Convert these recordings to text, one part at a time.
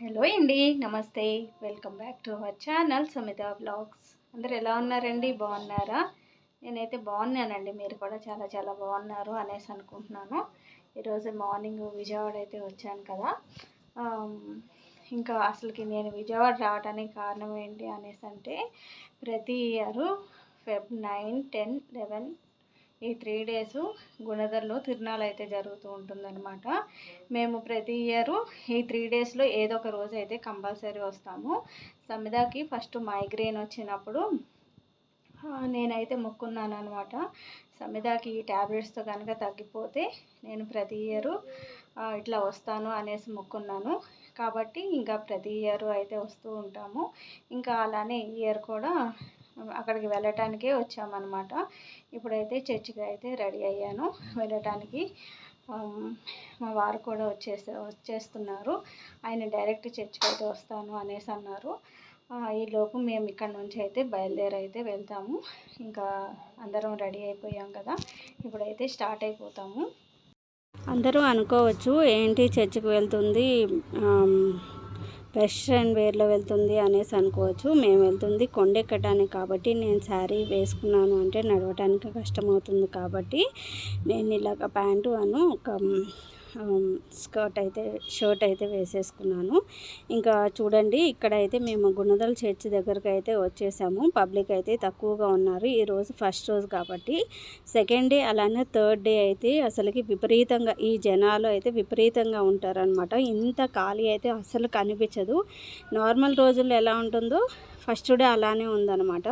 Hello అండి నమస్తే. Welcome back to our channel Sumitha blogs. అందరు ఎలా ఉన్నారండి? బాగున్నారా? నేనైతే బాగున్నానండి. మీరు కూడా చాలా చాలా బాగున్నారు అనేసి అనుకుంటున్నాను. ఈరోజు మార్నింగ్ విజయవాడ అయితే వచ్చాను కదా. ఇంకా అసలుకి నేను విజయవాడ రావడానికి కారణం ఏంటి అనేసి అంటే ప్రతి year Feb nine ten eleven ఈ త్రీ డేస్ గుణదర్లో తిరునాళ్ళు అయితే జరుగుతూ ఉంటుందన్నమాట. మేము ప్రతి ఇయర్ ఈ త్రీ డేస్లో ఏదో ఒక రోజు అయితే కంపల్సరీ వస్తాము. సమిదాకి ఫస్ట్ మైగ్రేన్ వచ్చినప్పుడు నేనైతే మొక్కున్నాను అనమాట సమిదాకి ఈ ట్యాబ్లెట్స్తో కనుక తగ్గిపోతే నేను ప్రతి ఇయర్ ఇట్లా వస్తాను అనేసి మొక్కున్నాను. కాబట్టి ఇంకా ప్రతి ఇయర్ అయితే వస్తూ ఉంటాము. ఇంకా అలానే ఈ ఇయర్ కూడా అక్కడికి వెళ్ళటానికే వచ్చామన్నమాట. ఇప్పుడైతే చర్చికి అయితే రెడీ అయ్యాను. వెళ్ళటానికి మా వారు కూడా వచ్చేసే వచ్చేస్తున్నారు. ఆయన డైరెక్ట్ చర్చికి అయితే వస్తాను అనేసి అన్నారు. ఈలోపు ఈ లోపు మేము ఇక్కడ నుంచి అయితే బయలుదేరి అయితే వెళ్తాము. ఇంకా అందరం రెడీ అయిపోయాం కదా. ఇప్పుడైతే స్టార్ట్ అయిపోతాము. అందరూ అనుకోవచ్చు ఏంటి చర్చికి వెళ్తుంది? వెస్ట్రన్ వేర్లో వెళ్తుంది అనేసి అనుకోవచ్చు. మేము వెళ్తుంది కొండెక్కటానికి కాబట్టి నేను శారీ వేసుకున్నాను అంటే నడవటానికి కష్టమవుతుంది కాబట్టి నేను ఇలాగ ప్యాంటు అను ఒక స్కర్ట్ అయితే షర్ట్ అయితే వేసేసుకున్నాను. ఇంకా చూడండి ఇక్కడైతే మేము గుణదల చర్చి దగ్గరకు అయితే వచ్చేసాము. పబ్లిక్ అయితే తక్కువగా ఉన్నారు. ఈరోజు ఫస్ట్ రోజు కాబట్టి. సెకండ్ డే అలానే థర్డ్ డే అయితే అసలుకి విపరీతంగా ఈ జనాలు అయితే విపరీతంగా ఉంటారనమాట ఇంత ఖాళీ అయితే అసలు కనిపించదు. నార్మల్ రోజుల్లో ఎలా ఉంటుందో ఫస్ట్ డే అలానే ఉందన్నమాట.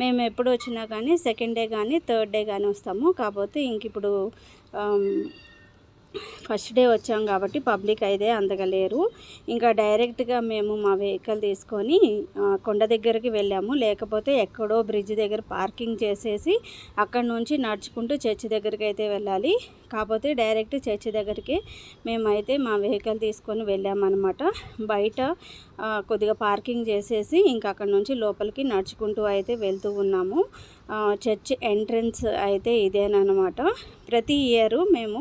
మేము ఎప్పుడు వచ్చినా కానీ సెకండ్ డే కానీ థర్డ్ డే కానీ వస్తాము. కాకపోతే ఇంక ఇప్పుడు ఫస్ట్ డే వచ్చాం కాబట్టి పబ్లిక్ అయితే అంతగా లేరు ఇంకా డైరెక్ట్గా మేము మా వెహికల్ తీసుకొని కొండ దగ్గరికి వెళ్ళాము. లేకపోతే ఎక్కడో బ్రిడ్జ్ దగ్గర పార్కింగ్ చేసేసి అక్కడ నుంచి నడుచుకుంటూ చర్చి దగ్గరికి అయితే వెళ్ళాలి. కాకపోతే డైరెక్ట్ చర్చి దగ్గరికి మేమైతే మా వెహికల్ తీసుకొని వెళ్ళామన్నమాట. బయట కొద్దిగా పార్కింగ్ చేసేసి ఇంకా అక్కడ నుంచి లోపలికి నడుచుకుంటూ అయితే వెళ్తూ ఉన్నాము. చర్చ్ ఎంట్రన్స్ అయితే ఇదేనమాట ప్రతి ఇయర్ మేము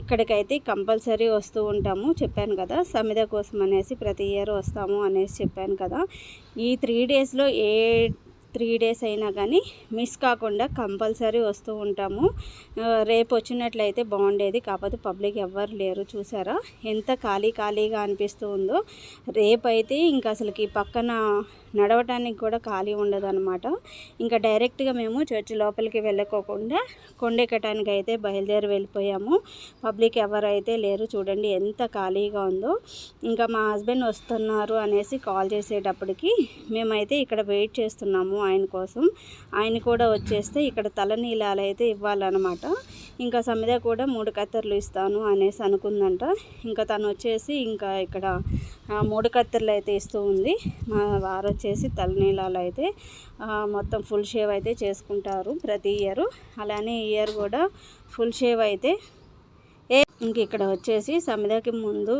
ఇక్కడికైతే కంపల్సరీ వస్తూ ఉంటాము. చెప్పాను కదా సమిద కోసం అనేసి ప్రతి ఇయర్ వస్తాము అనేసి చెప్పాను కదా. ఈ త్రీ డేస్లో ఏ త్రీ డేస్ అయినా కానీ మిస్ కాకుండా కంపల్సరీ వస్తూ ఉంటాము. రేపు వచ్చినట్లయితే బాగుండేది కాకపోతే పబ్లిక్ ఎవ్వరు లేరు చూసారా? ఎంత ఖాళీ ఖాళీగా అనిపిస్తూ ఉందో. రేపైతే ఇంకా అసలుకి పక్కన నడవటానికి కూడా ఖాళీ ఉండదు అనమాట ఇంకా డైరెక్ట్గా మేము చర్చి లోపలికి వెళ్ళకోకుండా కొండెక్కటానికి అయితే బయలుదేరి వెళ్ళిపోయాము. పబ్లిక్ ఎవరైతే లేరు చూడండి ఎంత ఖాళీగా ఉందో. ఇంకా మా హస్బెండ్ వస్తున్నారు అనేసి కాల్ చేసేటప్పటికి మేమైతే ఇక్కడ వెయిట్ చేస్తున్నాము. ఆయన కోసం. ఆయన కూడా వచ్చేస్తే ఇక్కడ తలనీలాలు అయితే ఇవ్వాలన్నమాట. ఇంకా సమిద కూడా మూడు కత్తెరలు ఇస్తాను అనేసి అనుకుందంట. ఇంకా తను వచ్చేసి ఇంకా ఇక్కడ మూడు కత్తెరలు అయితే ఇస్తూ ఉంది. మా వారు వచ్చేసి తలనీలాలు అయితే మొత్తం ఫుల్ షేవ్ అయితే చేసుకుంటారు ప్రతి ఇయర్. అలానే ఇయర్ కూడా ఫుల్ షేవ్ అయితే ఇంక ఇక్కడ వచ్చేసి సమిదకి ముందు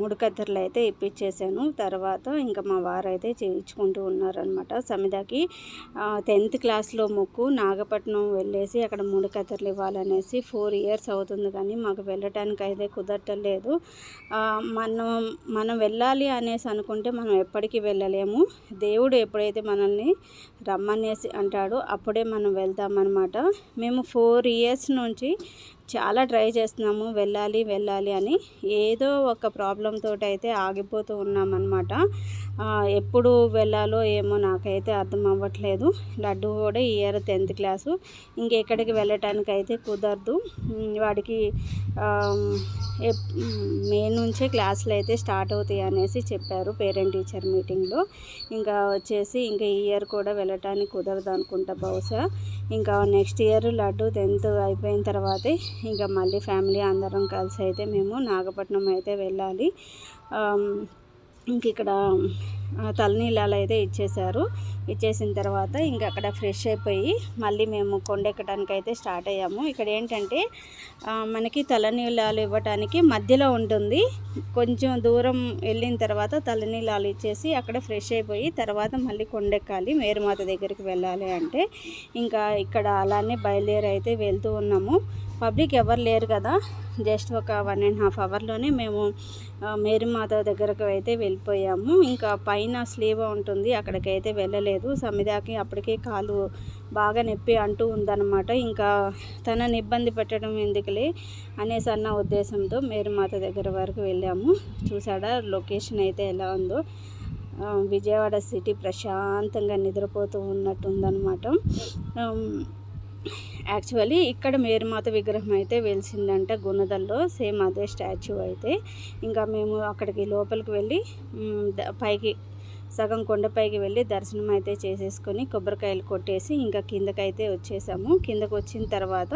ముడికత్తెరలు అయితే ఇప్పించేసాను తర్వాత ఇంకా మా వారు అయితే చేయించుకుంటూ ఉన్నారనమాట సమిదకి టెన్త్ క్లాస్లో మొక్కు నాగపట్నం వెళ్ళేసి అక్కడ ముడికత్తెరలు ఇవ్వాలనేసి ఫోర్ ఇయర్స్ అవుతుంది కానీ మాకు వెళ్ళటానికి అయితే కుదరటలేదు. లేదు మనం మనం వెళ్ళాలి అనేసి అనుకుంటే మనం ఎప్పటికీ వెళ్ళలేము. దేవుడు ఎప్పుడైతే మనల్ని రమ్మనేసి అంటాడో అప్పుడే మనం వెళ్తామన్నమాట. మేము ఫోర్ ఇయర్స్ నుంచి చాలా ట్రై చేస్తున్నాము వెళ్ళాలి వెళ్ళాలి అని. ఏదో ఒక ప్రాబ్లంతో అయితే ఆగిపోతూ ఉన్నామన్నమాట. ఎప్పుడు వెళ్ళాలో ఏమో నాకైతే అర్థం అవ్వట్లేదు. లడ్డు కూడా ఈ ఇయర్ టెన్త్ క్లాసు. ఇంకెక్కడికి వెళ్ళటానికి అయితే కుదరదు వాడికి మే నుంచే క్లాసులు అయితే స్టార్ట్ అవుతాయి అనేసి చెప్పారు పేరెంట్ టీచర్ మీటింగ్లో. ఇంకా వచ్చేసి ఇంకా ఈ ఇయర్ కూడా వెళ్ళటానికి కుదరదు అనుకుంటా బహుశా. ఇంకా నెక్స్ట్ ఇయర్ లడ్డు టెన్త్ అయిపోయిన తర్వాతే ఇంకా మళ్ళీ ఫ్యామిలీ అందరం కలిసి అయితే మేము నాగపట్నం అయితే వెళ్ళాలి. ఇంక ఇక్కడ తలనీళ్ళు తలనీలాలు అయితే ఇచ్చేశారు. ఇచ్చేసిన తర్వాత ఇంకా అక్కడ ఫ్రెష్ అయిపోయి మళ్ళీ మేము కొండెక్కడానికి అయితే స్టార్ట్ అయ్యాము. ఇక్కడ ఏంటంటే మనకి తలనీలాలు ఇవ్వటానికి మధ్యలో ఉంటుంది. కొంచెం దూరం వెళ్ళిన తర్వాత తలనీలాలు ఇచ్చేసి అక్కడ ఫ్రెష్ అయిపోయి తర్వాత మళ్ళీ కొండెక్కాలి మేరుమాత దగ్గరికి వెళ్ళాలి అంటే. ఇంకా ఇక్కడ అలానే బయలుదేరి అయితే వెళ్తూ ఉన్నాము. పబ్లిక్ ఎవరు లేరు కదా. జస్ట్ ఒక వన్ అండ్ హాఫ్ అవర్లోనే మేము మేరీమాత దగ్గరకు అయితే వెళ్ళిపోయాము. ఇంకా పైన స్లీవ్ ఉంటుంది అక్కడికి అయితే వెళ్ళలేదు. సమిదాకి అప్పటికే కాలు బాగా నొప్పి అంటూ ఉందన్నమాట. ఇంకా తనని ఇబ్బంది పెట్టడం ఎందుకులే అనేసి అన్న ఉద్దేశంతో మేరీమాత దగ్గర వరకు వెళ్ళాము. చూసాడా లొకేషన్ అయితే ఎలా ఉందో. విజయవాడ సిటీ ప్రశాంతంగా నిద్రపోతూ ఉన్నట్టు ఉందన్నమాట. యాక్చువల్లీ ఇక్కడ మేరుమాత విగ్రహం అయితే వెలిసిందంట గుణదల్లో సేమ్ అదే స్టాచ్యూ అయితే. ఇంకా మేము అక్కడికి లోపలికి వెళ్ళి పైకి సగం కొండపైకి వెళ్ళి దర్శనం అయితే చేసేసుకొని కొబ్బరికాయలు కొట్టేసి ఇంకా కిందకైతే వచ్చేసాము. కిందకు వచ్చిన తర్వాత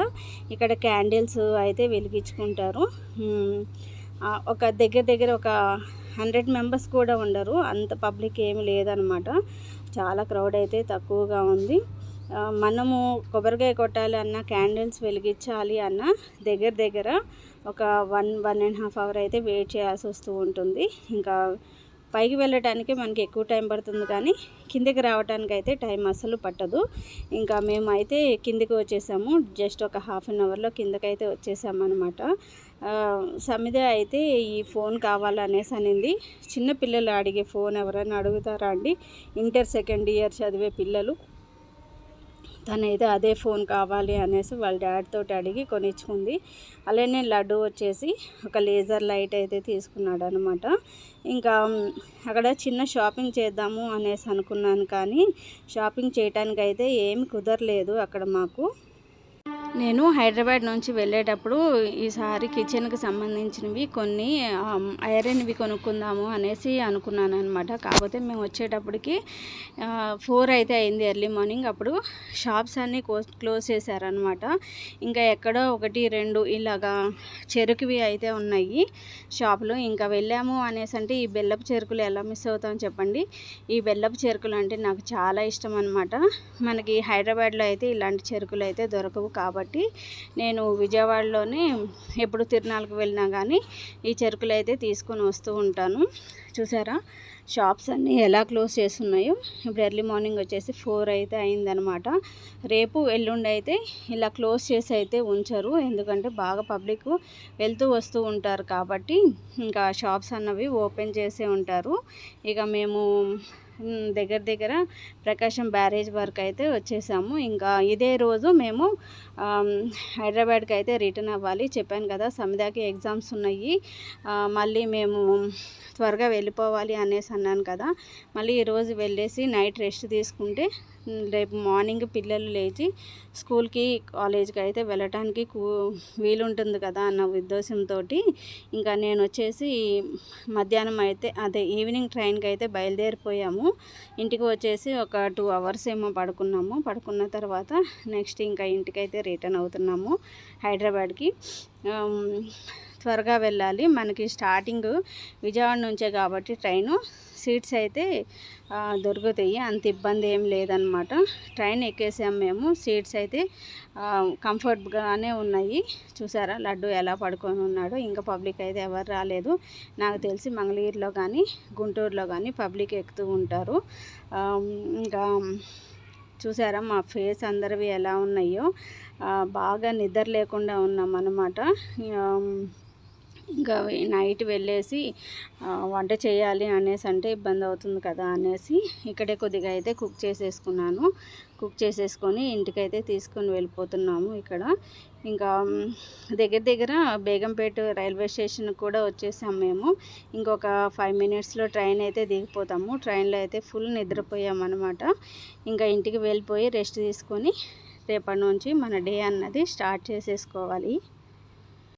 ఇక్కడ క్యాండిల్స్ అయితే వెలిగించుకుంటారు. ఒక దగ్గర దగ్గర ఒక హండ్రెడ్ మెంబర్స్ కూడా ఉండరు. అంత పబ్లిక్ ఏమి లేదనమాట. చాలా క్రౌడ్ అయితే తక్కువగా ఉంది. మనము కొబ్బరికాయ కొట్టాలి అన్న క్యాండిల్స్ వెలిగించాలి అన్న దగ్గర దగ్గర ఒక one one and half hour అయితే వెయిట్ చేయాల్సి వస్తూ ఉంటుంది. ఇంకా పైకి వెళ్ళటానికి మనకి ఎక్కువ టైం పడుతుంది కానీ కిందికి రావడానికి అయితే టైం అసలు పట్టదు. ఇంకా మేము అయితే కిందికి వచ్చేసాము. జస్ట్ ఒక హాఫ్ అన్ అవర్లో కిందకైతే వచ్చేసాము అనమాట సమిద అయితే ఈ ఫోన్ కావాలనేసి అనింది. చిన్న పిల్లలు అడిగే ఫోన్ ఎవరైనా అడుగుతారా అండి? ఇంటర్ సెకండ్ ఇయర్ చదివే పిల్లలు. తనైతే అదే ఫోన్ కావాలి అనేసి వాళ్ళ డాడీతో అడిగి కొనిచ్చుకుంది. అలానే లడ్డు వచ్చేసి ఒక లేజర్ లైట్ అయితే తీసుకున్నాడు అనమాట ఇంకా అక్కడ చిన్న షాపింగ్ చేద్దాము అనేసి అనుకున్నాను కానీ షాపింగ్ చేయడానికి అయితే ఏమి కుదరలేదు అక్కడ మాకు. నేను హైదరాబాద్ నుంచి వెళ్ళేటప్పుడు ఈసారి కిచెన్కి సంబంధించినవి కొన్ని ఐరన్వి కొనుక్కుందాము అనేసి అనుకున్నాను అనమాట కాకపోతే మేము వచ్చేటప్పటికి ఫోర్ అయితే అయింది ఎర్లీ మార్నింగ్. అప్పుడు షాప్స్ అన్నీ క్లోజ్ చేశారనమాట ఇంకా ఎక్కడో ఒకటి రెండు ఇలాగా చెరుకువి అయితే ఉన్నాయి షాప్లో. ఇంకా వెళ్ళాము అనేసి అంటే ఈ బెల్లపు చెరుకులు ఎలా మిస్ అవుతాం చెప్పండి? ఈ బెల్లపు చెరుకులు అంటే నాకు చాలా ఇష్టం అనమాట మనకి హైదరాబాద్లో అయితే ఇలాంటి చెరుకులు అయితే దొరకవు కాబట్టి కాబట్టి నేను విజయవాడలోనే ఎప్పుడు తిరునాళ్ళకి వెళ్ళినా కానీ ఈ చెరుకులు అయితే తీసుకొని వస్తూ ఉంటాను. చూసారా? షాప్స్ అన్నీ ఎలా క్లోజ్ చేస్తున్నాయో. ఇప్పుడు ఎర్లీ మార్నింగ్ వచ్చేసి ఫోర్ అయితే అయిందనమాట. రేపు ఎల్లుండి అయితే ఇలా క్లోజ్ చేసి అయితే ఉంచరు. ఎందుకంటే బాగా పబ్లిక్ వెళ్తూ వస్తూ ఉంటారు కాబట్టి ఇంకా షాప్స్ అన్నవి ఓపెన్ చేసే ఉంటారు. ఇక మేము దగ్గర దగ్గర ప్రకాశం బ్యారేజ్ వరకు అయితే వచ్చేసాము. ఇంకా ఇదే రోజు మేము హైదరాబాద్కి అయితే రిటర్న్ అవ్వాలి. చెప్పాను కదా సమిదాకి ఎగ్జామ్స్ ఉన్నాయి. మళ్ళీ మేము త్వరగా వెళ్ళిపోవాలి అనేసి అన్నాను కదా. మళ్ళీ ఈరోజు వెళ్ళేసి నైట్ రెస్ట్ తీసుకుంటే రేపు మార్నింగ్ పిల్లలు లేచి స్కూల్కి కాలేజ్కి అయితే వెళ్ళటానికి వీలుంటుంది కదా అన్న ఉద్దేశంతో ఇంకా నేను వచ్చేసి మధ్యాహ్నం అయితే అదే ఈవినింగ్ ట్రైన్కి అయితే బయలుదేరిపోయాము. ఇంటికి వచ్చేసి ఒక టూ అవర్స్ ఏమో పడుకున్నాము. పడుకున్న తర్వాత నెక్స్ట్ ఇంకా ఇంటికైతే రిటర్న్ అవుతున్నాము హైదరాబాద్కి. త్వరగా వెళ్ళాలి. మనకి స్టార్టింగ్ విజయవాడ నుంచే కాబట్టి ట్రైను. సీట్స్ అయితే దొరుకుతాయి. అంత ఇబ్బంది ఏం లేదనమాట ట్రైన్ ఎక్కేసాం మేము. సీట్స్ అయితే కంఫర్ట్గానే ఉన్నాయి. చూసారా? లడ్డు ఎలా పడుకొని ఉన్నాడు. ఇంకా పబ్లిక్ అయితే ఎవరు రాలేదు. నాకు తెలిసి మంగళగిరిలో కానీ గుంటూరులో కానీ పబ్లిక్ ఎక్కుతూ ఉంటారు. ఇంకా చూసారా? మా ఫేస్ అందరివి ఎలా ఉన్నాయో. బాగా నిద్ర లేకుండా ఉన్నాం అన్నమాట ఇంకా నైట్ వెళ్ళేసి వంట చేయాలి అనేసి అంటే ఇబ్బంది అవుతుంది కదా అనేసి ఇక్కడే కొద్దిగా అయితే కుక్ చేసేసుకున్నాను. కుక్ చేసేసుకొని ఇంటికైతే తీసుకొని వెళ్ళిపోతున్నాము ఇక్కడ. ఇంకా దగ్గర దగ్గర బేగంపేట రైల్వే స్టేషన్ కూడా వచ్చేసాం మేము. ఇంకొక ఫైవ్ మినిట్స్లో ట్రైన్ అయితే దిగిపోతాము. ట్రైన్లో అయితే ఫుల్ నిద్రపోయామన్నమాట ఇంకా ఇంటికి వెళ్ళిపోయి రెస్ట్ తీసుకొని రేపటి నుంచి మన డే అన్నది స్టార్ట్ చేసేసుకోవాలి.